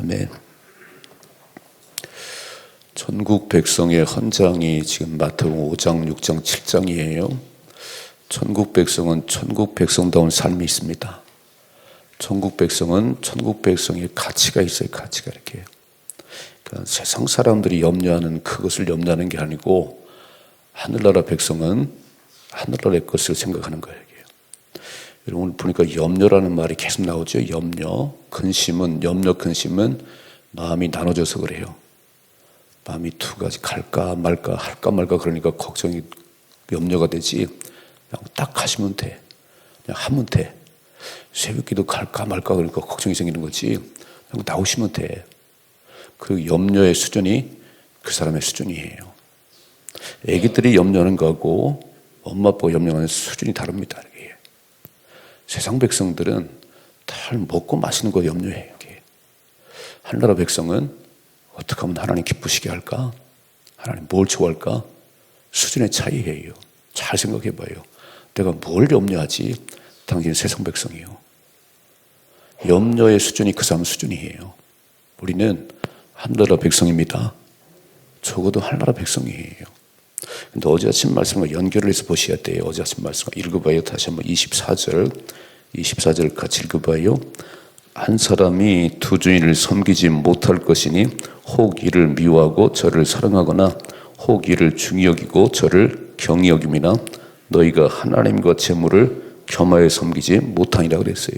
아멘. 전국 백성의 헌장이 지금 마태복음 5장, 6장, 7장이에요. 천국 백성은 천국 백성다운 삶이 있습니다. 천국 백성은 천국 백성의 가치가 있어요. 가치가 이렇게. 그러니까 세상 사람들이 염려하는 그것을 염려하는 게 아니고 하늘나라 백성은 하늘나라의 것을 생각하는 거예요. 여러분 보니까 염려라는 말이 계속 나오죠. 염려, 근심은 염려, 근심은 마음이 나눠져서 그래요. 마음이 두 가지 갈까 말까 할까 말까 그러니까 걱정이 염려가 되지. 그냥 딱 하시면 돼. 그냥 하면 돼. 새벽기도 갈까 말까 그러니까 걱정이 생기는 거지. 그냥 나오시면 돼. 그 염려의 수준이 그 사람의 수준이에요. 애기들이 염려하는 거하고 엄마 아빠가 염려하는 수준이 다릅니다. 세상 백성들은 다 먹고 마시는 거 염려해요. 하늘나라 백성은 어떻게 하면 하나님 기쁘시게 할까? 하나님 뭘 좋아할까? 수준의 차이예요. 잘 생각해 봐요. 내가 뭘 염려하지? 당신 세상 백성이요. 염려의 수준이 그 사람 수준이에요. 우리는 하늘나라 백성입니다. 적어도 하늘나라 백성이에요. 근데 어제 아침 말씀과 연결을 해서 보셔야 돼요. 어제 아침 말씀과 읽어봐요. 다시 한번 24절, 24절 같이 읽어봐요. 한 사람이 두 주인을 섬기지 못할 것이니 혹 이를 미워하고 저를 사랑하거나 혹 이를 중히 여기고 저를 경히 여김이나 너희가 하나님과 재물을 겸하여 섬기지 못하니라 그랬어요.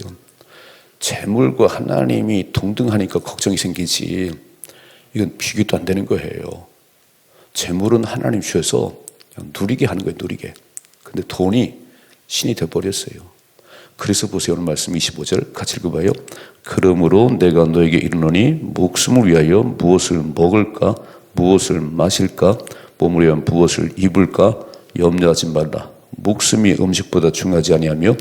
재물과 하나님이 동등하니까 걱정이 생기지. 이건 비교도 안 되는 거예요. 재물은 하나님 주셔서 누리게 하는 거예요, 누리게. 근데 돈이 신이 되어버렸어요. 그래서 보세요. 오늘 말씀 25절 같이 읽어봐요. 그러므로 내가 너에게 이르노니 목숨을 위하여 무엇을 먹을까, 무엇을 마실까, 몸을 위하여 무엇을 입을까 염려하지 말라. 목숨이 음식보다 중요하지 아니하며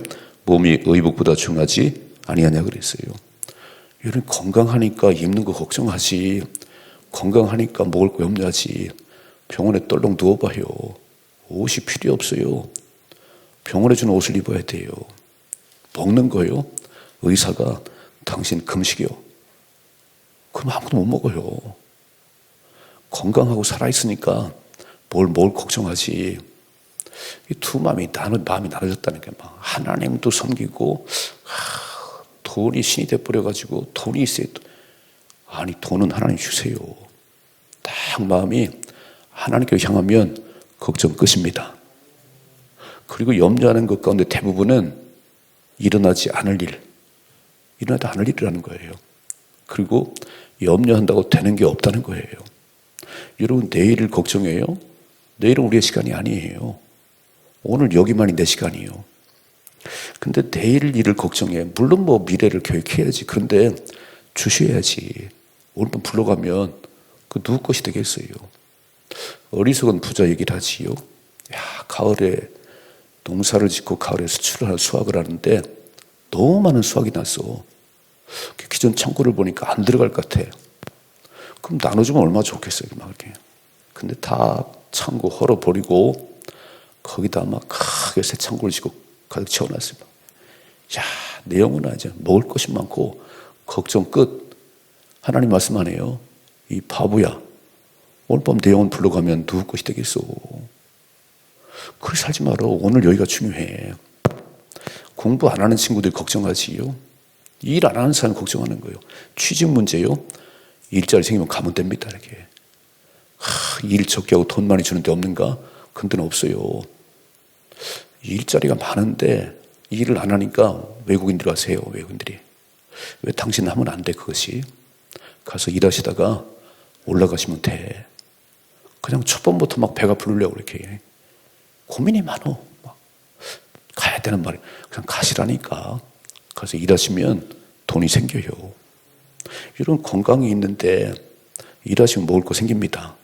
몸이 의복보다 중요하지 아니하냐 그랬어요. 여러분 건강하니까 입는 거 걱정하지. 건강하니까 먹을 거 염려하지. 병원에 떨렁 누워봐요. 옷이 필요 없어요. 병원에 주는 옷을 입어야 돼요. 먹는 거요. 의사가 당신 금식이요. 그럼 아무도 못 먹어요. 건강하고 살아있으니까 뭘, 뭘 걱정하지. 이 두 마음이 나눠, 마음이 나눠졌다니까. 막 하나님도 섬기고, 하, 돈이 신이 돼버려가지고, 돈이 있어야, 아니, 돈은 하나님 주세요. 딱 마음이 하나님께 향하면 걱정 끝입니다. 그리고 염려하는 것 가운데 대부분은 일어나지 않을 일, 일어나지 않을 일이라는 거예요. 그리고 염려한다고 되는 게 없다는 거예요. 여러분, 내일을 걱정해요? 내일은 우리의 시간이 아니에요. 오늘 여기만이 내 시간이에요. 근데 내일 일을 걱정해. 물론 뭐 미래를 계획해야지. 그런데 주셔야지. 오늘 밤 불러가면 그 누구 것이 되겠어요? 어리석은 부자 얘기를 하지요. 야, 가을에 농사를 짓고 가을에 수출을 할 수확을 하는데 너무 많은 수확이 났어. 기존 창고를 보니까 안 들어갈 것 같아. 그럼 나눠주면 얼마나 좋겠어요, 막 이렇게. 근데 다 창고 헐어버리고 거기다 막 크게 새 창고를 짓고 가득 채워놨어요. 야, 내 영혼 아죠. 먹을 것이 많고 걱정 끝. 하나님 말씀하네요. 이 바보야. 오늘 밤내 영혼 불러가면 누구 것이 되겠어. 그렇게 살지 말어. 오늘 여기가 중요해. 공부 안 하는 친구들 걱정하지요. 일 안 하는 사람 걱정하는 거예요. 취직 문제요. 일자리 생기면 가면 됩니다. 이렇게. 하, 일 적게 하고 돈 많이 주는데 없는가? 근데는 없어요. 일자리가 많은데 일을 안 하니까 외국인들이 가세요. 외국인들이. 왜 당신 하면 안 돼, 그것이? 가서 일하시다가 올라가시면 돼. 그냥 첫 번부터 막 배가 부르려고 이렇게. 고민이 많어. 막 가야 되는 말이 그냥 가시라니까. 가서 일하시면 돈이 생겨요. 이런 건강이 있는데 일하시면 먹을 거 생깁니다.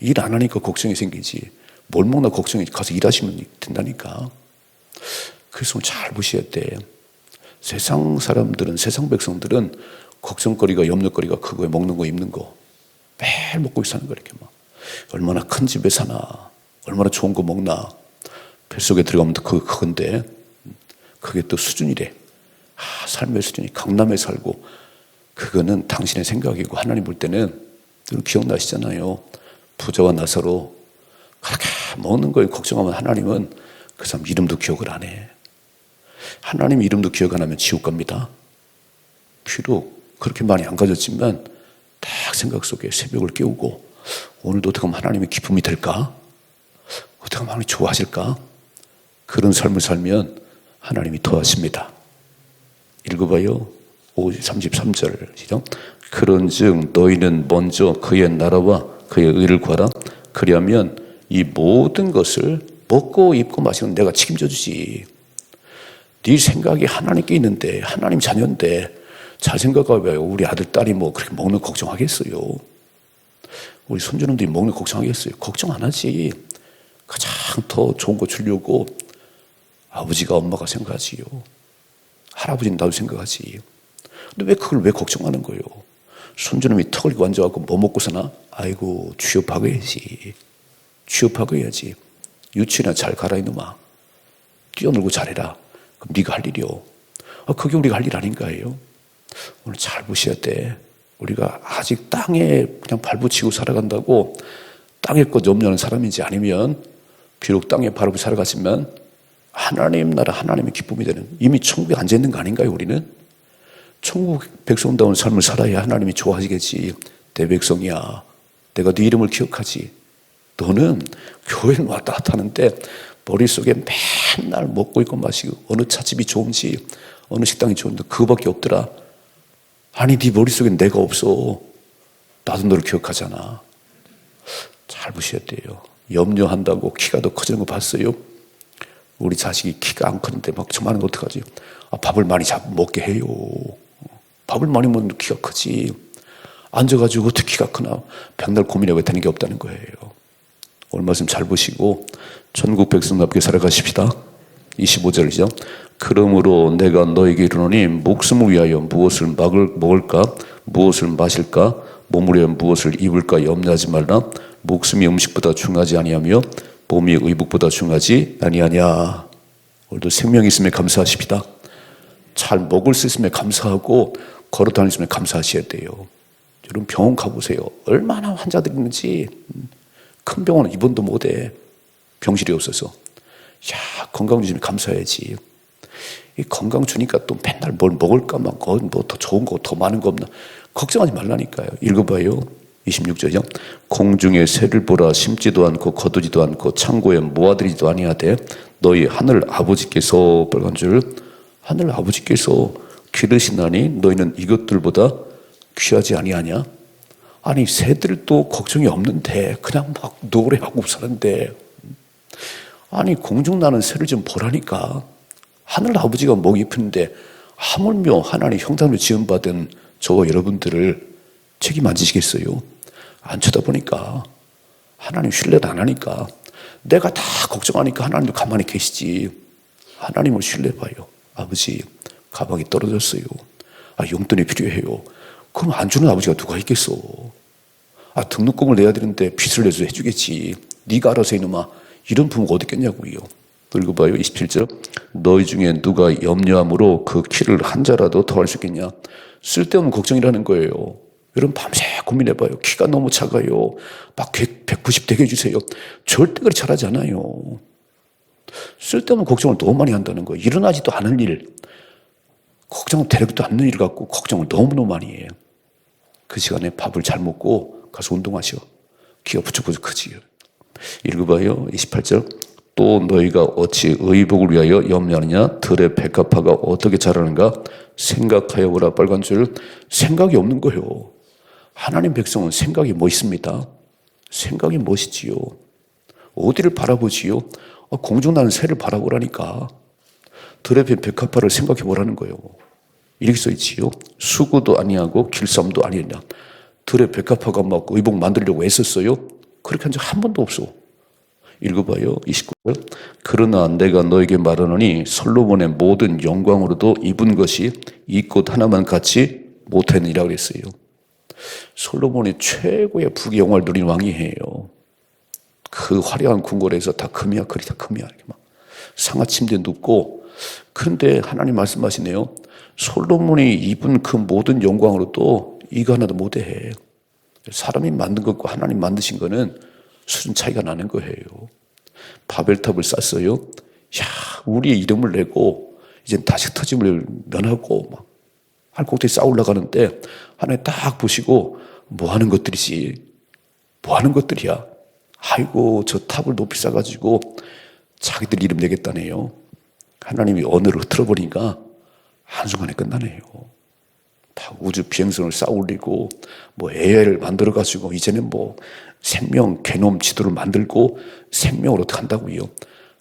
일 안 하니까 걱정이 생기지. 뭘 먹나 걱정이 가서 일하시면 된다니까. 그래서 잘 보셔야 돼. 세상 사람들은 세상 백성들은 걱정거리가 염려거리가 크고 먹는 거 입는 거 매일 먹고 사는 거 이렇게 막 얼마나 큰 집에 사나 얼마나 좋은 거 먹나 뱃속에 들어가면 더 그건데 그게 또 수준이래. 아, 삶의 수준이 강남에 살고 그거는 당신의 생각이고 하나님 볼 때는 기억나시잖아요. 부자와 나사로 그렇게 먹는 거에 걱정하면 하나님은 그 사람 이름도 기억을 안 해. 하나님 이름도 기억 안 하면 지옥 갑니다. 비록 그렇게 많이 안 가졌지만 딱 생각 속에 새벽을 깨우고 오늘도 어떻게 하면 하나님의 기쁨이 될까? 어떻게 하면 하나님이 좋아하실까? 그런 삶을 살면 하나님이 더하십니다. 읽어봐요. 33절 시작. 그런즉 너희는 먼저 그의 나라와 그의 의를 구하라. 그리하면 이 모든 것을 먹고 입고 마시는 내가 책임져 주지. 네 생각이 하나님께 있는데 하나님 자녀인데 잘 생각해봐요. 우리 아들 딸이 뭐 그렇게 먹는 거 걱정하겠어요. 우리 손주놈들이 먹는 거 걱정하겠어요. 걱정 안 하지. 가장 더 좋은 거 주려고 아버지가 엄마가 생각하지요. 할아버지는 나도 생각하지. 근데 왜 그걸 왜 걱정하는 거예요? 손주놈이 턱을 앉아갖고 뭐 먹고 사나? 아이고 취업하고 해야지. 취업하고 해야지. 유치나 잘 가라 이놈아. 뛰어놀고 잘해라. 그럼 네가 할 일이요. 아, 그게 우리가 할 일 아닌가요? 오늘 잘 보셔야 돼. 우리가 아직 땅에 그냥 발붙이고 살아간다고 땅의 것 염려하는 사람인지 아니면 비록 땅에 바로 살아갔지만 하나님 나라 하나님의 기쁨이 되는 이미 천국에 앉아 있는 거 아닌가요 우리는? 천국 백성다운 삶을 살아야 하나님이 좋아하시겠지. 내 백성이야. 내가 네 이름을 기억하지. 너는 교회는 왔다 갔다 하는데 머릿속에 맨날 먹고 있고 마시고 어느 차집이 좋은지 어느 식당이 좋은지 그거밖에 없더라. 아니 네 머릿속엔 내가 없어. 나도 너를 기억하잖아. 잘 보셔야 돼요 염려한다고 키가 더 커지는 거 봤어요? 우리 자식이 키가 안 크는데 막 저만한 거 어떡하지? 아, 밥을 많이 잡, 먹게 해요. 밥을 많이 먹는 키가 크지. 앉아가지고 어떻게 키가 크나? 백날 고민하고 되는 게 없다는 거예요. 오늘 말씀 잘 보시고, 천국 백성답게 살아가십시다. 25절이죠. 그러므로 내가 너에게 이르노니 목숨을 위하여 무엇을 먹을까? 무엇을 마실까? 몸을 위하여 무엇을 입을까? 염려하지 말라. 목숨이 음식보다 중하지 아니하며 몸이 의복보다 중하지 아니하냐. 오늘도 생명이 있음에 감사하십시다. 잘 먹을 수 있음에 감사하고 걸어 다닐 수 있음에 감사하셔야 돼요. 여러분 병원 가보세요. 얼마나 환자들이 있는지 큰 병원은 입원도 못해. 병실이 없어서. 야 건강 주시면 감사해야지. 이 건강 주니까 또 맨날 뭘 먹을까 막 뭐더 좋은 거 더 많은 거 없나 걱정하지 말라니까요. 읽어봐요. 26절이요. 공중의 새를 보라 심지도 않고 거두지도 않고 창고에 모아들이지도 아니하되 너희 하늘 아버지께서 빨간 줄 하늘 아버지께서 기르시나니 너희는 이것들보다 귀하지 아니하냐? 아니 새들도 걱정이 없는데 그냥 막 노래하고 사는데 아니 공중 나는 새를 좀 보라니까 하늘 아버지가 목이 픈데 하물며 하나님 형상으로 지음받은 저와 여러분들을 책임 안 지시겠어요? 안 쳐다보니까 하나님 신뢰도 안 하니까 내가 다 걱정하니까 하나님도 가만히 계시지. 하나님을 신뢰해봐요. 아버지 가방이 떨어졌어요. 아 용돈이 필요해요. 그럼 안 주는 아버지가 누가 있겠어? 아 등록금을 내야 되는데 빚을 내서 해주겠지. 네가 알아서 이놈아 이런 부모가 어디 있겠냐고요. 읽어봐요. 27절. 너희 중에 누가 염려함으로 그 키를 한 자라도 더 할 수 있겠냐? 쓸데없는 걱정이라는 거예요 여러분 밤새 고민해봐요. 키가 너무 작아요. 막 190 되게 해주세요. 절대 그렇게 잘하지 않아요. 쓸데없는 걱정을 너무 많이 한다는 거예요. 일어나지도 않을 일, 걱정을 되려도 않는 일 갖고 걱정을 너무너무 많이 해요. 그 시간에 밥을 잘 먹고 가서 운동하셔. 키가 부쩍부쩍 크지요. 읽어봐요. 28절. 또 너희가 어찌 의복을 위하여 염려하느냐? 들의 백합화가 어떻게 자라는가? 생각하여 보라. 빨간 줄. 생각이 없는 거예요. 하나님 백성은 생각이 뭐 있습니다. 생각이 무엇이지요? 어디를 바라보지요? 아, 공중 나는 새를 바라보라니까. 들의 백합화를 생각해 보라는 거예요. 이렇게 써 있지요. 수구도 아니하고 길쌈도 아니냐. 들의 백합화가 막 의복 만들려고 애썼어요. 그렇게 한 적 한 번도 없어. 읽어봐요. 29절. 그러나 내가 너에게 말하노니 솔로몬의 모든 영광으로도 입은 것이 이 꽃 하나만 같이 못했느니라 그랬어요. 솔로몬이 최고의 부귀 영화를 누린 왕이에요. 그 화려한 궁궐에서 다 금이야, 그리 다 금이야. 막 상하 침대에 눕고. 그런데 하나님 말씀하시네요. 솔로몬이 입은 그 모든 영광으로도 이거 하나도 못해. 사람이 만든 것과 하나님 만드신 거는 수준 차이가 나는 거예요. 바벨탑을 쌌어요. 야, 우리의 이름을 내고 이제 다시 터짐을 면하고 막 할곡들이 쌓아 올라가는데 하나님 딱 보시고 뭐 하는 것들이지? 뭐 하는 것들이야? 아이고 저 탑을 높이 쌓아가지고 자기들 이름 내겠다네요. 하나님이 언어를 틀어버리니까 한순간에 끝나네요. 다 우주 비행선을 쌓아 올리고 뭐 AI를 만들어 가지고 이제는 뭐 생명 개놈 지도를 만들고 생명으로 간다고요.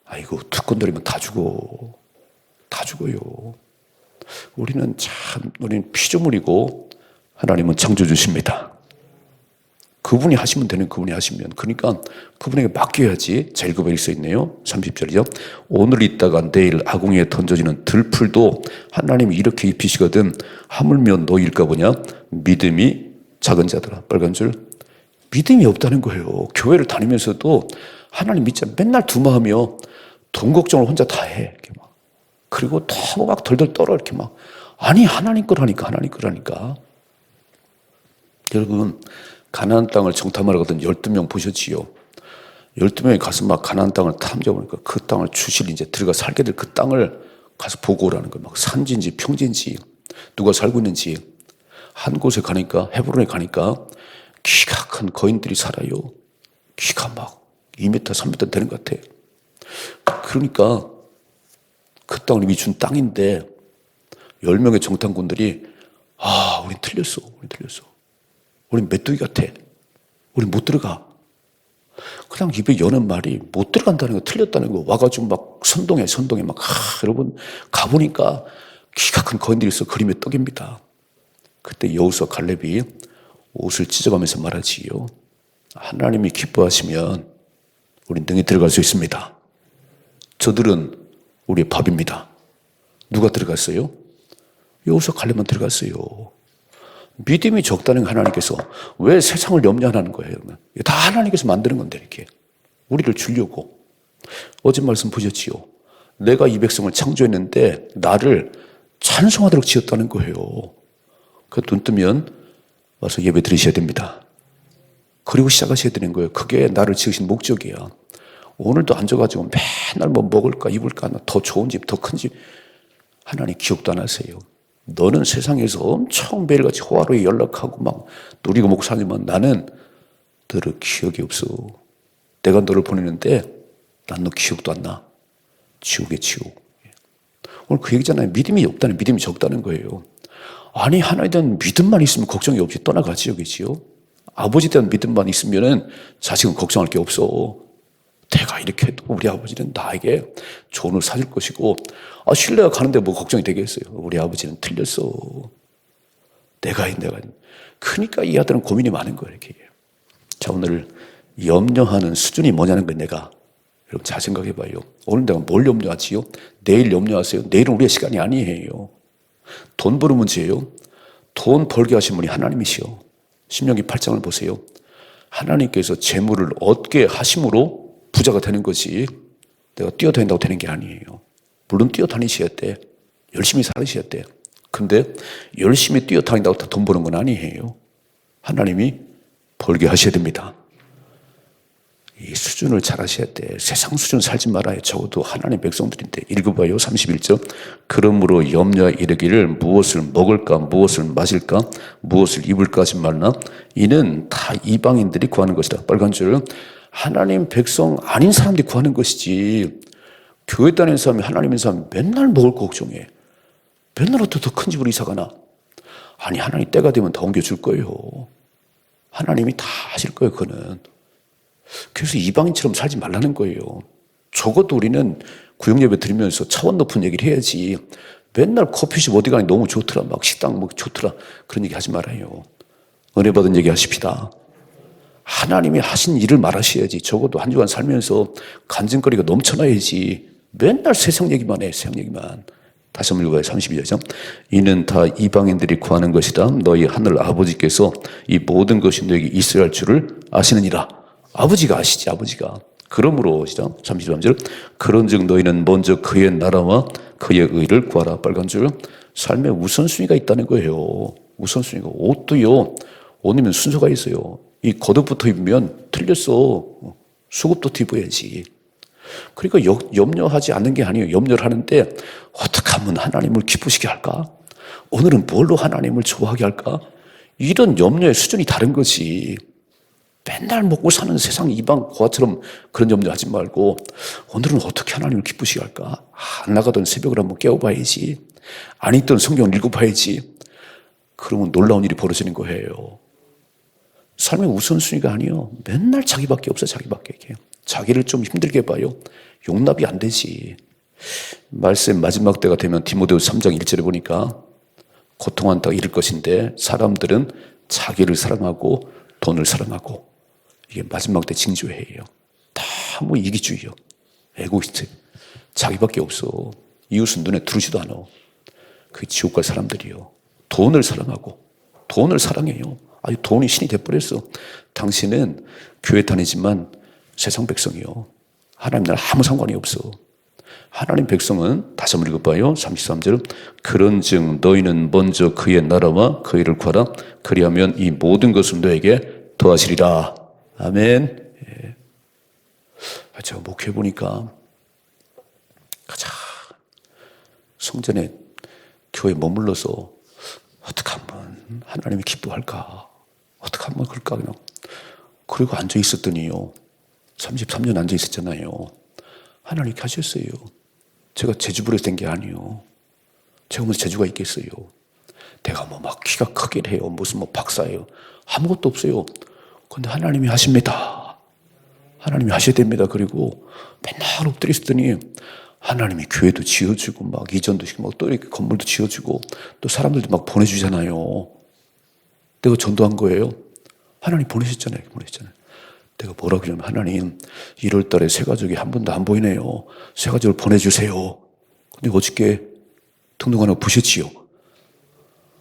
아이고 두건들이면 다 죽어. 다 죽어요. 우리는 참 우리는 피조물이고 하나님은 창조주십니다. 그분이 하시면 되는 그분이 하시면. 그러니까 그분에게 맡겨야지 제일 급에 써 있네요. 30절이죠 오늘 있다가 내일 아궁이에 던져지는 들풀도 하나님이 이렇게 입히시거든 하물며 너일까 보냐? 믿음이 작은 자들아 빨간 줄. 믿음이 없다는 거예요. 교회를 다니면서도 하나님 믿자 맨날 두마하며 돈 걱정을 혼자 다 해. 이렇게 막. 그리고 너무 막 덜덜 떨어. 이렇게 막. 아니 하나님 거라니까 하나님 거라니까 여러분 가나안 땅을 정탐하러 가던 12명 보셨지요? 12명이 가서 막 가나안 땅을 탐정하니까 그 땅을 주실 이제 들어가 살게 될 그 땅을 가서 보고 오라는 거예요. 막 산지인지 평지인지 누가 살고 있는지 한 곳에 가니까 헤브론에 가니까 키가 큰 거인들이 살아요. 키가 막 2m, 3m 되는 것 같아. 그러니까 그 땅을 이미 준 땅인데 10명의 정탐꾼들이 아, 우린 틀렸어. 우린 틀렸어. 우린 메뚜기 같아. 우린 못 들어가. 그냥 입에 여는 말이 못 들어간다는 거 틀렸다는 거 와가지고 막 선동해 선동해 막 하, 여러분 가보니까 키가 큰 거인들이 있어 그림의 떡입니다. 그때 여우서 갈렙이 옷을 찢어가면서 말하지요. 하나님이 기뻐하시면 우린 등에 들어갈 수 있습니다. 저들은 우리의 밥입니다. 누가 들어갔어요? 여우서 갈렙만 들어갔어요. 믿음이 적다는 하나님께서 왜 세상을 염려하는 거예요? 다 하나님께서 만드는 건데 이렇게 우리를 주려고 어제 말씀 보셨지요? 내가 이 백성을 창조했는데 나를 찬송하도록 지었다는 거예요. 그눈 뜨면 와서 예배 드리셔야 됩니다. 그리고 시작하셔야 되는 거예요. 그게 나를 지으신 목적이야. 오늘도 앉아가지고 맨날 뭐 먹을까 입을까 더 좋은 집, 더 큰 집 하나님 기억도 안 하세요. 너는 세상에서 엄청 매일같이 호화로이 연락하고 막 누리고 살지만 나는 너를 기억이 없어. 내가 너를 보내는데 난 너 기억도 안 나. 지옥에 지옥. 오늘 그 얘기잖아요. 믿음이 없다는 믿음이 적다는 거예요. 아니 하나에 대한 믿음만 있으면 걱정이 없이 떠나가지 여기지요. 아버지에 대한 믿음만 있으면은 자식은 걱정할 게 없어. 내가 이렇게 해도 우리 아버지는 나에게 조언을 사줄 것이고, 아, 신뢰가 가는데 뭐 걱정이 되겠어요. 우리 아버지는 틀렸어. 내가, 내가. 그러니까 이 아들은 고민이 많은 거예요, 이렇게. 자, 오늘 염려하는 수준이 뭐냐는 걸 내가 여러분 잘 생각해 봐요. 오늘 내가 뭘 염려하지요? 내일 염려하세요. 내일은 우리의 시간이 아니에요. 돈 버는 문제예요. 돈 벌게 하신 분이 하나님이시요. 신명기 8장을 보세요. 하나님께서 재물을 얻게 하심으로 부자가 되는 거지 내가 뛰어다닌다고 되는 게 아니에요. 물론 뛰어다니셔야 돼. 열심히 돼. 근데 열심히 뛰어다닌다고 다 돈 버는 건 아니에요. 하나님이 벌게 하셔야 됩니다. 이 수준을 잘 하셔야 돼. 세상 수준 살지 말아요. 적어도 하나님 백성들인데. 읽어봐요. 31절. 그러므로 염려 이르기를 무엇을 먹을까, 무엇을 마실까, 무엇을 입을까 하지 말라. 이는 다 이방인들이 구하는 것이다. 빨간 줄. 하나님 백성 아닌 사람들이 구하는 것이지. 교회 다니는 사람이 하나님인 사람이 맨날 먹을 거 걱정해. 맨날 어떻게 더 큰 집으로 이사 가나? 아니, 하나님 때가 되면 더 옮겨줄 거예요. 하나님이 다 하실 거예요, 그거는. 그래서 이방인처럼 살지 말라는 거예요. 적어도 우리는 구역 예배 드리면서 차원 높은 얘기를 해야지. 맨날 커피숍 어디 가니 너무 좋더라. 막 식당 뭐 좋더라. 그런 얘기 하지 말아요. 은혜 받은 얘기 하십시다. 하나님이 하신 일을 말하셔야지. 적어도 한 주간 살면서 간증거리가 넘쳐나야지. 맨날 세상 얘기만 해, 세상 얘기만. 다시 한번 읽어요. 32절. 이는 다 이방인들이 구하는 것이다. 너희 하늘 아버지께서 이 모든 것이 너에게 있어야 할 줄을 아시느니라. 아버지가 아시지, 아버지가. 그러므로, 시작. 33절. 그런 즉 너희는 먼저 그의 나라와 그의 의를 구하라. 빨간 줄. 삶에 우선순위가 있다는 거예요. 우선순위가. 옷도요, 옷 입으면 순서가 있어요. 이 겉옷부터 입으면 틀렸어. 수급도 입어야지. 그러니까 여- 염려하지 않는 게 아니에요. 염려를 하는데 어떻게 하면 하나님을 기쁘시게 할까? 오늘은 뭘로 하나님을 좋아하게 할까? 이런 염려의 수준이 다른 거지. 맨날 먹고 사는 세상 이방 고아처럼 그런 염려하지 말고 오늘은 어떻게 하나님을 기쁘시게 할까? 안 나가던 새벽을 한번 깨워봐야지. 안 읽던 성경을 읽어봐야지. 그러면 놀라운 일이 벌어지는 거예요. 삶의 우선순위가 아니요. 맨날 자기밖에 없어, 자기밖에. 자기를 좀 힘들게 봐요. 용납이 안 되지. 말씀 마지막 때가 되면 디모데후 3장 1절에 보니까 고통한다 이럴 것인데 사람들은 자기를 사랑하고 돈을 사랑하고 이게 마지막 때 징조해요. 다 뭐 이기주의요. 에고이스트. 자기밖에 없어. 이웃은 눈에 들어오지도 않아. 그 지옥 갈 사람들이요. 돈을 사랑하고 돈을 사랑해요. 아주 돈이 신이 돼버렸어. 당신은 교회 다니지만 세상 백성이요. 하나님 나라 아무 상관이 없어. 하나님 백성은 다시 한번 읽어봐요. 33절. 그런 즉 너희는 먼저 그의 나라와 그 일을 구하라. 그리하면 이 모든 것을 너에게 더하시리라. 아멘. 예. 아, 제가 목회 보니까 가자. 성전에 교회 머물러서 어떻게 하면 하나님이 기뻐할까? 어떻게 하면 그럴까? 그냥. 그리고 앉아 있었더니요. 33년 앉아 있었잖아요. 하나님께 하셨어요. 제가 제주부에서 된게 아니에요. 제가 무슨 재주가 있겠어요. 내가 뭐 막 키가 크게 해요. 무슨 뭐 박사예요. 아무것도 없어요. 근데 하나님이 하십니다. 하나님이 하셔야 됩니다. 그리고 맨날 엎드려 있었더니 하나님이 교회도 지어주고 막 이전도 시키고 막또 이렇게 건물도 지어주고 또 사람들도 막 보내주잖아요. 내가 전도한 거예요. 하나님 보내셨잖아요. 보내셨잖아요. 내가 뭐라 그러냐면 하나님 1월 달에 새 가족이 한 번도 안 보이네요. 새 가족을 보내주세요. 근데 어저께 등록하나 보셨지요?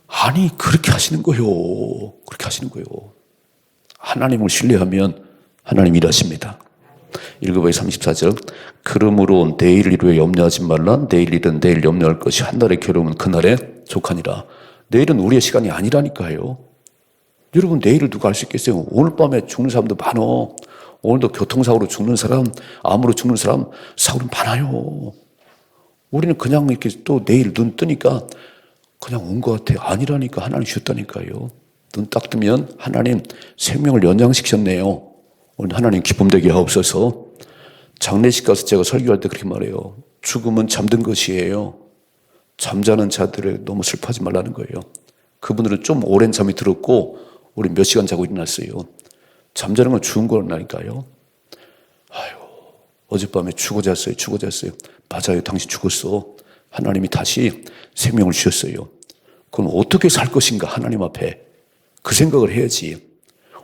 아니 그렇게 하시는 거요. 그렇게 하시는 거요. 하나님을 신뢰하면 하나님 일하십니다. 읽어봐요 34절 그러므로 내일 일에 염려하지 말라 내일 일은 내일 염려할 것이 한 날의 괴로움은 그날에 족하니라 내일은 우리의 시간이 아니라니까요 여러분 내일을 누가 알 수 있겠어요 오늘 밤에 죽는 사람도 많어 오늘도 교통사고로 죽는 사람 암으로 죽는 사람 사고는 많아요 우리는 그냥 이렇게 또 내일 눈 뜨니까 그냥 온 것 같아요 아니라니까 하나님 주셨다니까요 눈 딱 뜨면 하나님 생명을 연장시키셨네요 오늘 하나님 기쁨되게 하옵소서. 장례식 가서 제가 설교할 때 그렇게 말해요. 죽음은 잠든 것이에요. 잠자는 자들을 너무 슬퍼하지 말라는 거예요. 그분들은 좀 오랜 잠이 들었고 우리 몇 시간 자고 일어났어요. 잠자는 건 죽은 거라니까요. 아유, 어젯밤에 죽어 잤어요. 죽어 잤어요. 맞아요. 당신 죽었어. 하나님이 다시 생명을 주셨어요. 그럼 어떻게 살 것인가 하나님 앞에 그 생각을 해야지.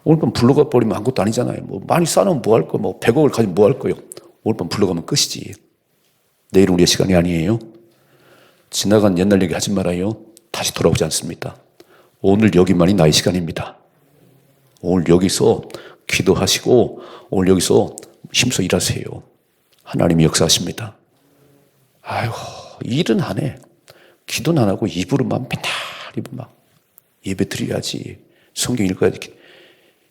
오늘 밤 불러가 버리면 아무것도 아니잖아요. 뭐 많이 쌓으면 뭐 할 거, 뭐 100억을 가지면 뭐 할 거요. 오늘 밤 불러가면 끝이지. 내일은 우리의 시간이 아니에요. 지나간 옛날 얘기 하지 말아요. 다시 돌아오지 않습니다. 오늘 여기만이 나의 시간입니다. 오늘 여기서 기도하시고 오늘 여기서 힘써 일하세요. 하나님이 역사하십니다. 아유, 일은 안 해. 기도는 안 하고 입으로만 맨날 입으로 막 예배 드려야지. 성경 읽어야지.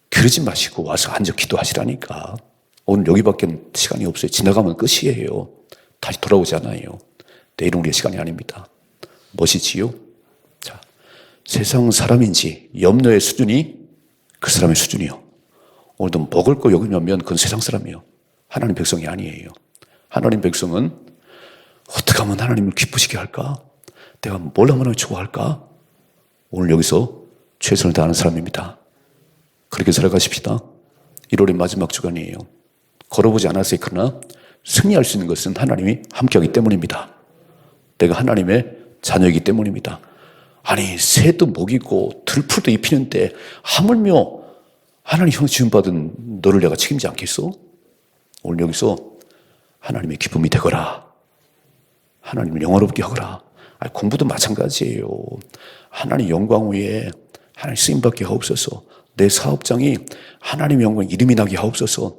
그러지 마시고 와서 앉아 기도하시라니까. 오늘 여기밖에 시간이 없어요. 지나가면 끝이에요. 다시 돌아오지 않아요. 내일은 우리의 시간이 아닙니다. 멋이지요? 자, 세상 사람인지 염려의 수준이 그 사람의 수준이요. 오늘도 먹을 거 여기 오면 그건 세상 사람이요. 하나님 백성이 아니에요. 하나님 백성은 어떻게 하면 하나님을 기쁘시게 할까? 내가 뭘 하면 좋아할까? 오늘 여기서 최선을 다하는 사람입니다. 그렇게 살아가십시다. 1월의 마지막 주간이에요. 걸어보지 않았어요. 그러나 승리할 수 있는 것은 하나님이 함께하기 때문입니다. 내가 하나님의 자녀이기 때문입니다. 아니 새도 먹이고 들풀도 입히는데 하물며 하나님 형 지음받은 너를 내가 책임지 않겠어? 오늘 여기서 하나님의 기쁨이 되거라. 하나님을 영화롭게 하거라. 아니, 공부도 마찬가지예요. 하나님 영광 위에 하나님 쓰임받게 하옵소서. 내 사업장이 하나님 영광 이름이 나게 하옵소서.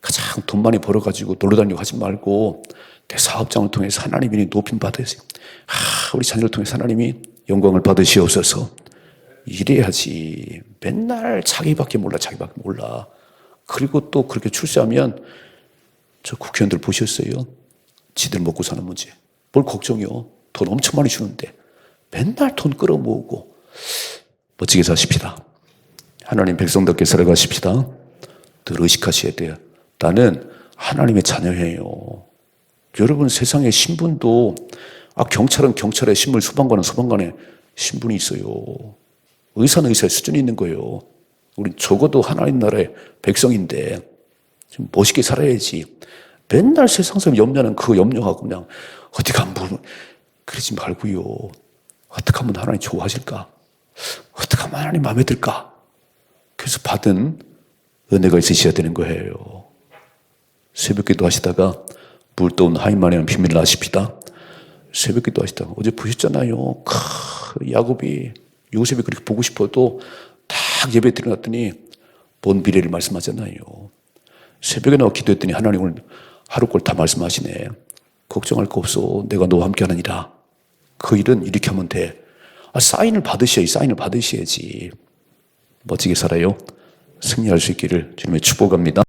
가장 돈 많이 벌어가지고 놀러 다니고 하지 말고 내 사업장을 통해서 하나님이 높임 받으세요. 아, 우리 자녀를 통해서 하나님이 영광을 받으시옵소서. 이래야지. 맨날 자기밖에 몰라, 자기밖에 몰라. 그리고 또 그렇게 출세하면 저 국회의원들 보셨어요? 지들 먹고 사는 문제. 뭘 걱정이요? 돈 엄청 많이 주는데. 맨날 돈 끌어모으고. 멋지게 사십시다. 하나님 백성답게 살아가십시다. 늘 의식하셔야 돼요. 나는 하나님의 자녀예요. 여러분 세상에 신분도 아 경찰은 경찰의 신분, 소방관은 소방관의 신분이 있어요. 의사는 의사의 수준이 있는 거예요. 우리 적어도 하나님 나라의 백성인데 좀 멋있게 살아야지. 맨날 세상 사람 염려는 그 염려하고 그냥 어떻게 하면 뭐 그러지 말고요. 어떻게 하면 하나님 좋아하실까? 어떻게 하면 하나님 마음에 들까? 그래서 받은 은혜가 있으셔야 되는 거예요. 새벽 기도 하시다가 물 떠온 하인만이라는 비밀을 아십시다. 새벽 기도 하시다가 어제 보셨잖아요. 크, 야곱이 요셉이 그렇게 보고 싶어도 딱 예배 드려놨더니 본 비례를 말씀하잖아요. 새벽에 나와 기도했더니 하나님 오늘 하루 걸다 말씀하시네. 걱정할 거 없어. 내가 너와 함께 하느니라. 그 일은 이렇게 하면 돼. 아, 사인을 받으셔야지. 사인을 받으셔야지. 멋지게 살아요. 승리할 수 있기를 주님의 축복합니다.